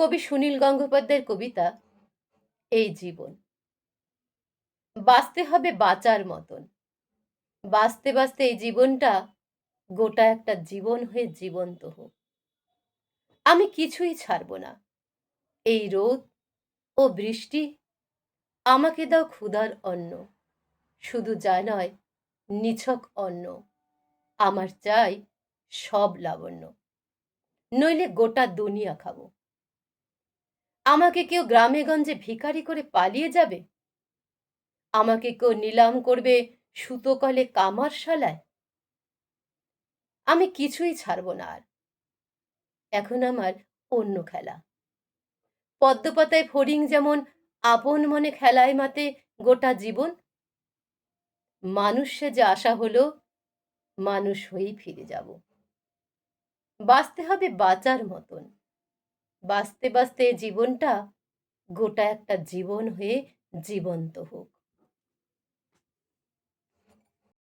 কবি সুনীল গঙ্গোপাধ্যায়ের কবিতা, এই জীবন। বাঁচতে হবে বাঁচার মতন। বাঁচতে বাঁচতে এই জীবনটা গোটা একটা জীবন হয়ে জীবন্ত হোক। আমি কিছুই ছাড়ব না। এই রোদ ও বৃষ্টি আমাকে দাও ক্ষুধার অন্ন। শুধু যা নয়, নিছক অন্ন। আমার চাই সব লাবণ্য। নইলে গোটা দুনিয়া খাব। আমাকে কেউ গ্রামে গঞ্জে ভিখারি করে পালিয়ে যাবে? আমাকে কেউ নিলাম করবে সুতো কলে কামার শালায় আমি কিছুই ছাড়ব না আর। এখন আমার অন্য খেলা। পদ্মপাতায় ফড়িং যেমন আপন মনে খেলায় মাতে গোটা জীবন, মানুষে যে আশা হলো মানুষ হয়েই ফিরে যাব। বাঁচতে হবে বাঁচার মতন। বাঁচতে বাঁচতে জীবনটা গোটা একটা জীবন হয়ে জীবন্ত হোক।